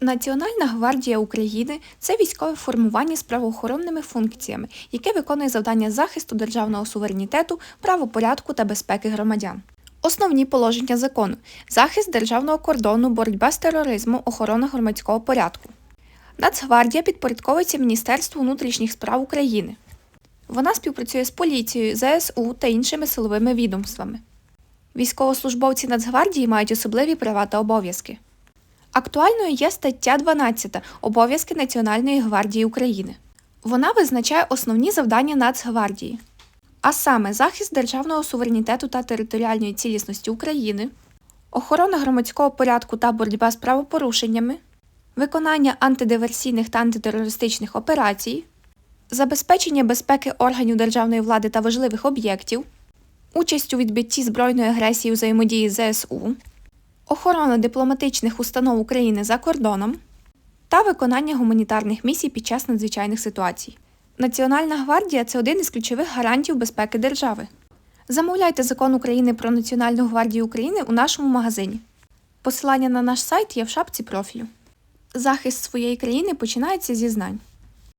Національна гвардія України це військове формування з правоохоронними функціями, яке виконує завдання захисту державного суверенітету, правопорядку та безпеки громадян. Основні положення закону: захист державного кордону, боротьба з тероризмом, охорона громадського порядку. Нацгвардія підпорядковується Міністерству внутрішніх справ України. Вона співпрацює з поліцією, ЗСУ та іншими силовими відомствами. Військовослужбовці Нацгвардії мають особливі права та обов'язки. Актуальною є стаття 12 Обов'язки Національної гвардії України. Вона визначає основні завдання Нацгвардії, а саме захист державного суверенітету та територіальної цілісності України, охорона громадського порядку та боротьба з правопорушеннями, виконання антидиверсійних та антитерористичних операцій, забезпечення безпеки органів державної влади та важливих об'єктів, участь у відбитті збройної агресії взаємодії ЗСУ, охорона дипломатичних установ України за кордоном та виконання гуманітарних місій під час надзвичайних ситуацій. Національна гвардія це один із ключових гарантів безпеки держави. Замовляйте закон України про Національну гвардію України у нашому магазині. Посилання на наш сайт є в шапці профілю. Захист своєї країни починається зі знань.